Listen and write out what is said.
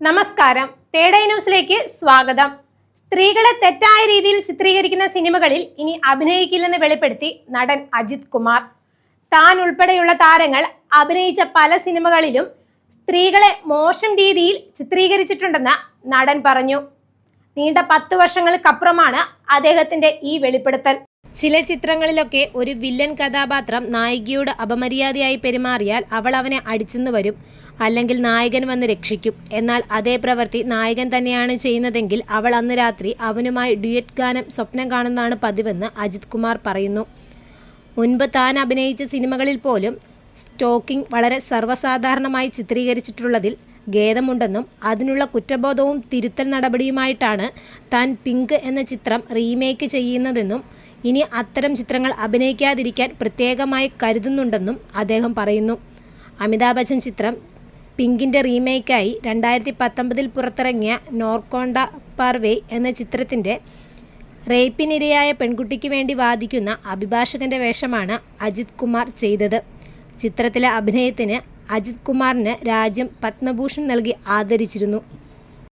നമസ്കാരം. തേടൈ ന്യൂസിലേക്ക് സ്വാഗതം. സ്ത്രീകളെ തെറ്റായ രീതിയിൽ ചിത്രീകരിക്കുന്ന സിനിമകളിൽ ഇനി അഭിനയിക്കില്ലെന്ന് വെളിപ്പെടുത്തി നടൻ അജിത് കുമാർ. താൻ ഉൾപ്പെടെയുള്ള താരങ്ങൾ അഭിനയിച്ച പല സിനിമകളിലും സ്ത്രീകളെ മോശം രീതിയിൽ ചിത്രീകരിച്ചിട്ടുണ്ടെന്ന് നടൻ പറഞ്ഞു. നീണ്ട പത്ത് വർഷങ്ങൾക്കപ്പുറമാണ് അദ്ദേഹത്തിന്റെ ഈ വെളിപ്പെടുത്തൽ. ചില ചിത്രങ്ങളിലൊക്കെ ഒരു വില്ലൻ കഥാപാത്രം നായികയോട് അപമര്യാദയായി പെരുമാറിയാൽ അവൾ അവനെ അടിച്ചെന്ന് വരും അല്ലെങ്കിൽ നായകൻ വന്ന് രക്ഷിക്കും. എന്നാൽ അതേ പ്രവൃത്തി നായകൻ തന്നെയാണ് ചെയ്യുന്നതെങ്കിൽ അവൾ അന്ന് രാത്രി അവനുമായി ഡ്യുയറ്റ് ഗാനം സ്വപ്നം കാണുന്നതാണ് പതിവെന്ന് അജിത് കുമാർ പറയുന്നു. മുൻപ് താൻ അഭിനയിച്ച സിനിമകളിൽ പോലും സ്റ്റോക്കിംഗ് വളരെ സർവസാധാരണമായി ചിത്രീകരിച്ചിട്ടുള്ളതിൽ ഖേദമുണ്ടെന്നും അതിനുള്ള കുറ്റബോധവും തിരുത്തൽ നടപടിയുമായിട്ടാണ് താൻ പിങ്ക് എന്ന ചിത്രം റീമേക്ക് ചെയ്യുന്നതെന്നും ഇനി അത്തരം ചിത്രങ്ങൾ അഭിനയിക്കാതിരിക്കാൻ പ്രത്യേകമായി കരുതുന്നുണ്ടെന്നും അദ്ദേഹം പറയുന്നു. അമിതാഭ് ബച്ചൻ ചിത്രം പിങ്കിന്റെ റീമേക്കായി രണ്ടായിരത്തി പത്തൊമ്പതിൽ പുറത്തിറങ്ങിയ നോർക്കോണ്ട പർവേ എന്ന ചിത്രത്തിന്റെ റേപ്പിനിരയായ പെൺകുട്ടിക്ക് വേണ്ടി വാദിക്കുന്ന അഭിഭാഷകന്റെ വേഷമാണ് അജിത് കുമാർ ചെയ്തത്. ചിത്രത്തിലെ അഭിനയത്തിന് അജിത് കുമാറിന് രാജ്യം പത്മഭൂഷൺ നൽകി ആദരിച്ചിരുന്നു.